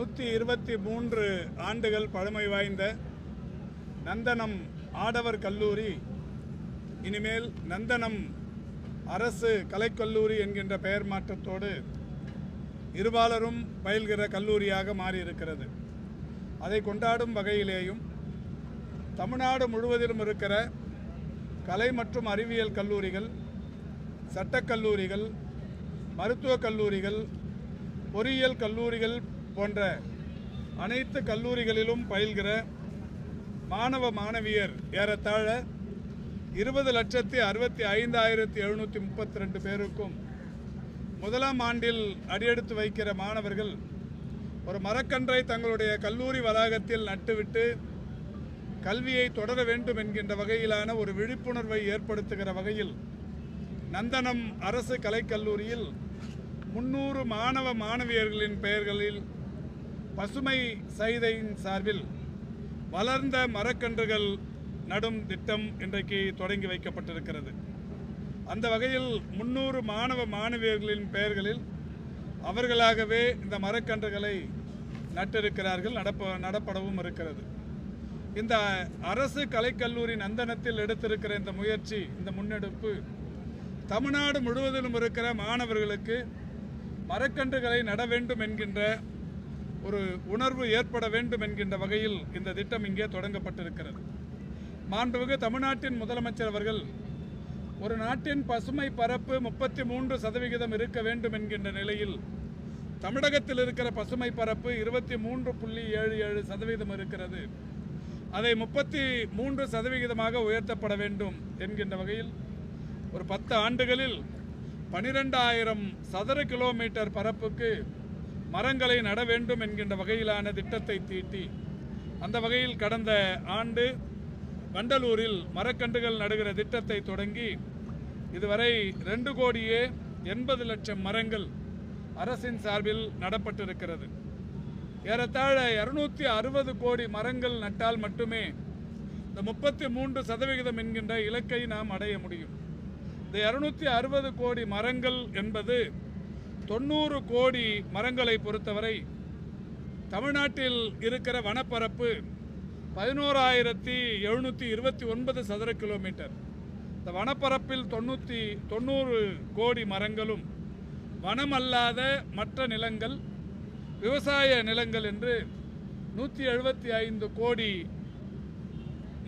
நூற்றி இருபத்தி மூன்று ஆண்டுகள் பழமை வாய்ந்த நந்தனம் ஆடவர் கல்லூரி. இனிமேல் நந்தனம் அரசு கலைக்கல்லூரி என்கின்ற பெயர் மாற்றத்தோடு இருபாலரும் பயில்கிற கல்லூரியாக மாறியிருக்கிறது. அதை கொண்டாடும் வகையிலேயும் தமிழ்நாடு முழுவதிலும் இருக்கிற கலை மற்றும் அறிவியல் கல்லூரிகள் சட்டக்கல்லூரிகள் மருத்துவக் கல்லூரிகள் பொறியியல் கல்லூரிகள் போன்ற அனைத்து கல்லூரிகளிலும் பயில்கிற மாணவ மாணவியர் ஏறத்தாழ இருபது லட்சத்தி அறுபத்தி ஐந்தாயிரத்தி எழுநூற்றி முப்பத்தி ரெண்டு பேருக்கும் முதலாம் ஆண்டில் அடியெடுத்து வைக்கிற மாணவர்கள் ஒரு மரக்கன்றை தங்களுடைய கல்லூரி வளாகத்தில் நட்டுவிட்டு கல்வியை தொடர வேண்டும் என்கின்ற வகையிலான ஒரு விழிப்புணர்வை ஏற்படுத்துகிற வகையில் நந்தனம் அரசு கலைக்கல்லூரியில் முன்னூறு மாணவ மாணவியர்களின் பெயர்களில் பசுமை சைதையின் சார்பில் வளர்ந்த மரக்கன்றுகள் நடும் திட்டம் இன்றைக்கு தொடங்கி வைக்கப்பட்டிருக்கிறது. அந்த வகையில் முன்னூறு மாணவ மாணவியர்களின் பெயர்களில் அவர்களாகவே இந்த மரக்கன்றுகளை நட்டிருக்கிறார்கள் நடப்ப நடப்படவும் இருக்கிறது. இந்த அரசு கலைக்கல்லூரி நந்தனத்தில் எடுத்திருக்கிற இந்த முயற்சி இந்த முன்னெடுப்பு தமிழ்நாடு முழுவதிலும் இருக்கிற மாணவர்களுக்கு மரக்கன்றுகளை நட வேண்டும் என்கின்ற ஒரு உணர்வு ஏற்பட வேண்டும் என்கின்ற வகையில் இந்த திட்டம் இங்கே தொடங்கப்பட்டிருக்கிறது. மாண்புமிகு தமிழ்நாட்டின் முதலமைச்சர் அவர்கள் ஒரு நாட்டின் பசுமை பரப்பு முப்பத்தி மூன்று சதவிகிதம் இருக்க வேண்டும் என்கின்ற நிலையில் தமிழகத்தில் இருக்கிற பசுமை பரப்பு இருபத்தி மூன்று புள்ளி ஏழு ஏழு சதவீதம் இருக்கிறது. அதை முப்பத்தி மூன்று சதவிகிதமாக உயர்த்தப்பட வேண்டும் என்கின்ற வகையில் ஒரு பத்து ஆண்டுகளில் பனிரெண்டாயிரம் சதுர கிலோமீட்டர் பரப்புக்கு மரங்களை நட வேண்டும் என்கின்ற வகையிலான திட்டத்தை தீட்டி அந்த வகையில் கடந்த ஆண்டு வண்டலூரில் மரக்கன்றுகள் நடுகிற திட்டத்தை தொடங்கி இதுவரை ரெண்டு கோடியே எண்பது லட்சம் மரங்கள் அரசின் சார்பில் நடப்பட்டிருக்கிறது. ஏறத்தாழ இருநூத்தி அறுபது கோடி மரங்கள் நட்டால் மட்டுமே இந்த முப்பத்தி மூன்று சதவிகிதம் என்கின்ற இலக்கை நாம் அடைய முடியும். இந்த இருநூத்தி அறுபது கோடி மரங்கள் என்பது தொண்ணூறு கோடி மரங்களை பொறுத்தவரை தமிழ்நாட்டில் இருக்கிற வனப்பரப்பு பதினோராயிரத்தி எழுநூற்றி இருபத்தி ஒன்பது சதுர கிலோமீட்டர். இந்த வனப்பரப்பில் தொண்ணூற்றி தொண்ணூறு கோடி மரங்களும் வனமல்லாத மற்ற நிலங்கள் விவசாய நிலங்கள் என்று நூற்றி எழுபத்தி ஐந்து கோடி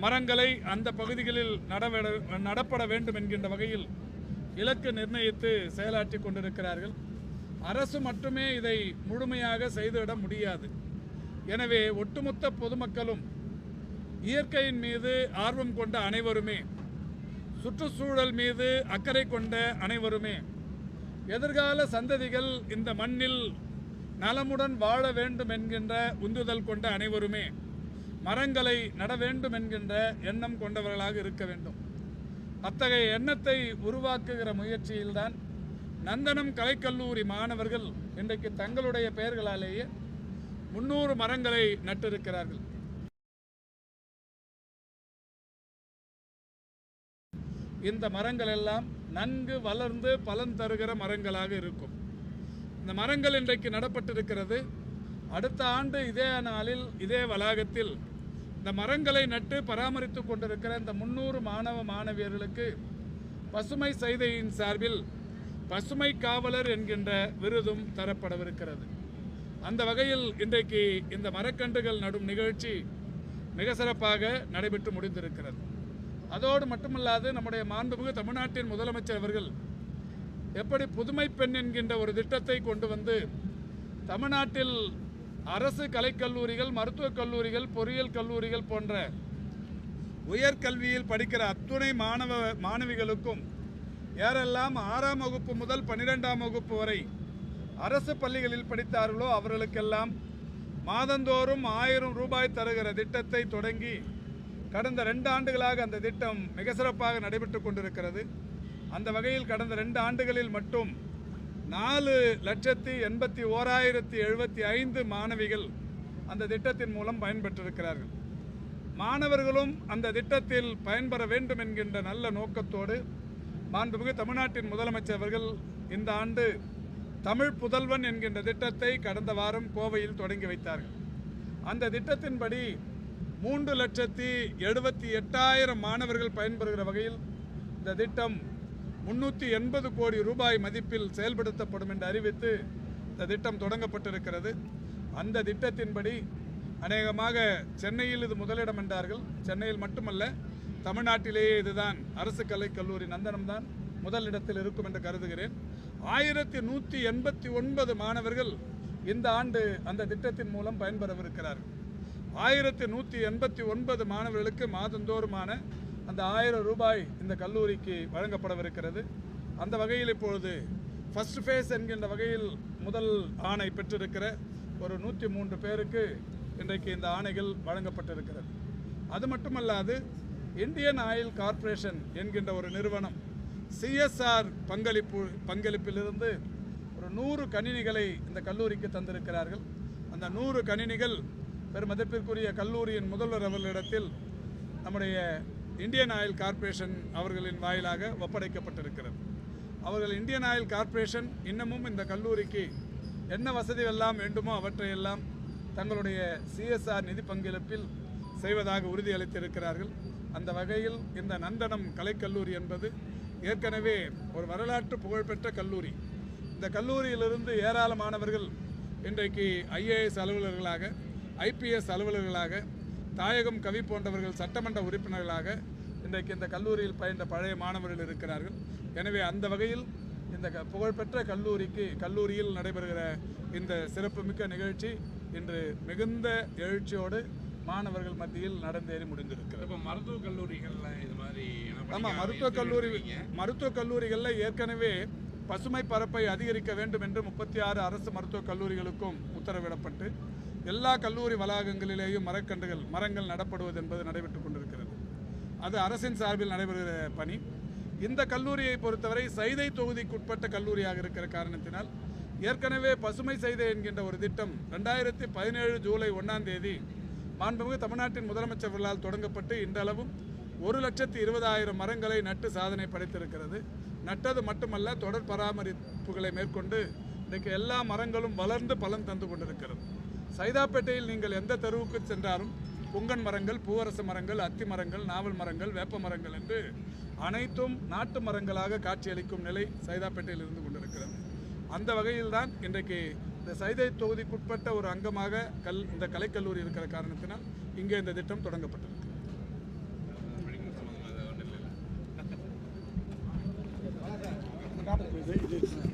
மரங்களை அந்த பகுதிகளில் நடவட நடப்பட வேண்டும் என்கின்ற வகையில் இலக்கு நிர்ணயித்து செயலாற்றி கொண்டிருக்கிறார்கள். அரசு மட்டுமே இதை முழுமையாக செய்துவிட முடியாது. எனவே ஒட்டுமொத்த பொதுமக்களும் இயற்கையின் மீது ஆர்வம் கொண்ட அனைவருமே சுற்றுச்சூழல் மீது அக்கறை கொண்ட அனைவருமே எதிர்கால சந்ததிகள் இந்த மண்ணில் நலமுடன் வாழ வேண்டும் என்கின்ற உந்துதல் கொண்ட அனைவருமே மரங்களை நட வேண்டும் என்கின்ற எண்ணம் கொண்டவர்களாக இருக்க வேண்டும். அத்தகைய எண்ணத்தை உருவாக்குகிற முயற்சியில்தான் நந்தனம் கலைக்கல்லூரி மாணவர்கள் இன்றைக்கு தங்களுடைய பெயர்களாலேயே முன்னூறு மரங்களை நட்டிருக்கிறார்கள். இந்த மரங்கள் எல்லாம் நன்கு வளர்ந்து பலன் தருகிற மரங்களாக இருக்கும். இந்த மரங்கள் இன்றைக்கு நடப்பட்டிருக்கிறது. அடுத்த ஆண்டு இதே நாளில் இதே வளாகத்தில் இந்த மரங்களை நட்டு பராமரித்து கொண்டிருக்கிற இந்த முன்னூறு மாணவ மாணவியர்களுக்கு பசுமை செய்தியின் சார்பில் பசுமை காவலர் என்கின்ற விருதும் தரப்படவிருக்கிறது. அந்த வகையில் இன்றைக்கு இந்த மரக்கன்றுகள் நடும் நிகழ்ச்சி மிக சிறப்பாக நடைபெற்று முடிந்திருக்கிறது. அதோடு மட்டுமல்லாது நம்முடைய மாண்புமிகு தமிழ்நாட்டின் முதலமைச்சர் அவர்கள் எப்படி புதுமை பெண் என்கின்ற ஒரு திட்டத்தை கொண்டு வந்து தமிழ்நாட்டில் அரசு கலைக்கல்லூரிகள் மருத்துவக் கல்லூரிகள் பொறியியல் கல்லூரிகள் போன்ற உயர்கல்வியில் படிக்கிற அத்துணை மாணவ மாணவிகளுக்கும் யாரெல்லாம் ஆறாம் வகுப்பு முதல் பன்னிரெண்டாம் வகுப்பு வரை அரசு பள்ளிகளில் படித்தார்களோ அவர்களுக்கெல்லாம் மாதந்தோறும் ஆயிரம் ரூபாய் தருகிற திட்டத்தை தொடங்கி கடந்த ரெண்டு ஆண்டுகளாக அந்த திட்டம் மிக சிறப்பாக நடைபெற்று கொண்டிருக்கிறது. அந்த வகையில் கடந்த ரெண்டு ஆண்டுகளில் மட்டும் நாலு லட்சத்தி எண்பத்தி ஓராயிரத்தி எழுபத்தி ஐந்து மாணவிகள் அந்த திட்டத்தின் மூலம் பயன்பெற்றிருக்கிறார்கள். மாணவர்களும் அந்த திட்டத்தில் பயன்பெற வேண்டும் என்கின்ற நல்ல நோக்கத்தோடு மாண்புமிகு தமிழ்நாட்டின் முதலமைச்சர் அவர்கள் இந்த ஆண்டு தமிழ் புதல்வன் என்கின்ற திட்டத்தை கடந்த வாரம் கோவையில் தொடங்கி வைத்தார்கள். அந்த திட்டத்தின்படி மூன்று லட்சத்தி எழுபத்தி எட்டாயிரம் மாணவர்கள் பயன்பெறுகிற வகையில் இந்த திட்டம் முன்னூற்றி எண்பது கோடி ரூபாய் மதிப்பில் செயல்படுத்தப்படும் என்று அறிவித்து இந்த திட்டம் தொடங்கப்பட்டிருக்கிறது. அந்த திட்டத்தின்படி அநேகமாக சென்னையில் இது முதலிடம் என்றார்கள். சென்னையில் மட்டுமல்ல தமிழ்நாட்டிலேயே இதுதான் அரசு கலைக் கல்லூரி நந்தனம் தான் முதலிடத்தில் இருக்கும் என்று கருதுகிறேன். ஆயிரத்தி நூற்றி எண்பத்தி ஒன்பது மாணவர்கள் இந்த ஆண்டு அந்த திட்டத்தின் மூலம் பயன்பெறவிருக்கிறார்கள் ஆயிரத்தி நூற்றி எண்பத்தி ஒன்பது மாணவர்களுக்கு மாதந்தோறுமான அந்த ஆயிரம் ரூபாய் இந்த கல்லூரிக்கு வழங்கப்படவிருக்கிறது. அந்த வகையில் இப்பொழுது ஃபர்ஸ்ட் ஃபேஸ் என்கின்ற வகையில் முதல் ஆணை பெற்றிருக்கிற ஒரு நூற்றி மூன்று பேருக்கு இன்றைக்கு இந்த ஆணைகள் வழங்கப்பட்டிருக்கிறது. அது மட்டுமல்லாது இந்தியன் ஆயில் கார்ப்பரேஷன் என்கின்ற ஒரு நிறுவனம் சிஎஸ்ஆர் பங்களிப்பு பங்களிப்பிலிருந்து ஒரு நூறு கணினிகளை இந்த கல்லூரிக்கு தந்திருக்கிறார்கள். அந்த நூறு கணினிகள் பெருமதிப்பிற்குரிய கல்லூரியின் முதல்வர் அவர்களிடத்தில் நம்முடைய இந்தியன் ஆயில் கார்ப்பரேஷன் அவர்களின் வாயிலாக ஒப்படைக்கப்பட்டிருக்கிறது. அவர்கள் இந்தியன் ஆயில் கார்ப்பரேஷன் இன்னமும் இந்த கல்லூரிக்கு என்ன வசதி எல்லாம் வேண்டுமோ அவற்றையெல்லாம் தங்களுடைய சிஎஸ்ஆர் நிதி பங்களிப்பில் செய்வதாக உறுதியளித்திருக்கிறார்கள். அந்த வகையில் இந்த நந்தனம் கலைக்கல்லூரி என்பது ஏற்கனவே ஒரு வரலாற்று புகழ்பெற்ற கல்லூரி. இந்த கல்லூரியிலிருந்து ஏராளமானவர்கள் இன்றைக்கு ஐஏஎஸ் அலுவலர்களாக ஐபிஎஸ் அலுவலர்களாக தாயகம் கவி போன்றவர்கள் சட்டமன்ற உறுப்பினர்களாக இன்றைக்கு இந்த கல்லூரியில் பயின்ற பழைய மாணவர்கள் இருக்கிறார்கள். எனவே அந்த வகையில் இந்த க- புகழ்பெற்ற கல்லூரிக்கு கல்லூரியில் நடைபெறுகிற இந்த சிறப்புமிக்க நிகழ்ச்சி இன்று மிகுந்த எழுச்சியோடு மாணவர்கள் மத்தியில் நடந்தேறி முடிந்திருக்கிறது. இப்போ மருத்துவக் கல்லூரிகள்ல இது மாதிரி ஆமாம் மருத்துவக் கல்லூரி. மருத்துவக் கல்லூரிகளில் ஏற்கனவே பசுமை பரப்பை அதிகரிக்க வேண்டும் என்று முப்பத்தி ஆறு அரசு மருத்துவக் கல்லூரிகளுக்கும் உத்தரவிடப்பட்டு எல்லா கல்லூரி வளாகங்களிலேயும் மரக்கன்றுகள் மரங்கள் நடப்படுவது என்பது நடைபெற்றுக் கொண்டிருக்கிறது. அது அரசின் சார்பில் நடைபெறுகிற பணி. இந்த கல்லூரியை பொறுத்தவரை சைதை தொகுதிக்குட்பட்ட கல்லூரியாக இருக்கிற காரணத்தினால் ஏற்கனவே பசுமை சைதை என்கின்ற ஒரு திட்டம் ரெண்டாயிரத்தி பதினேழு ஜூலை ஒன்றாம் தேதி மாண்புமிகு தமிழ்நாட்டின் முதலமைச்சர்களால் தொடங்கப்பட்டு இன்றளவும் ஒரு லட்சத்தி இருபதாயிரம் மரங்களை நட்டு சாதனை படைத்திருக்கிறது. நட்டது மட்டுமல்ல தொடர் பராமரிப்புகளை மேற்கொண்டு இன்றைக்கு எல்லா மரங்களும் வளர்ந்து பலன் தந்து கொண்டிருக்கிறது. சைதாப்பேட்டையில் நீங்கள் எந்த தெருவுக்கு சென்றாலும் பொங்கன் மரங்கள் பூவரச மரங்கள் அத்தி மரங்கள் நாவல் மரங்கள் வேப்ப மரங்கள் என்று அனைத்தும் நாட்டு மரங்களாக காட்சியளிக்கும் நிலை சைதாப்பேட்டையில் இருந்து கொண்டிருக்கிறது. அந்த வகையில்தான் இன்றைக்கு இந்த சைதை தொகுதிக்குட்பட்ட ஒரு அங்கமாக கல் இந்த கலைக்கல்லூரி இருக்கிற காரணத்தினால் இங்கே இந்த திட்டம் இது இது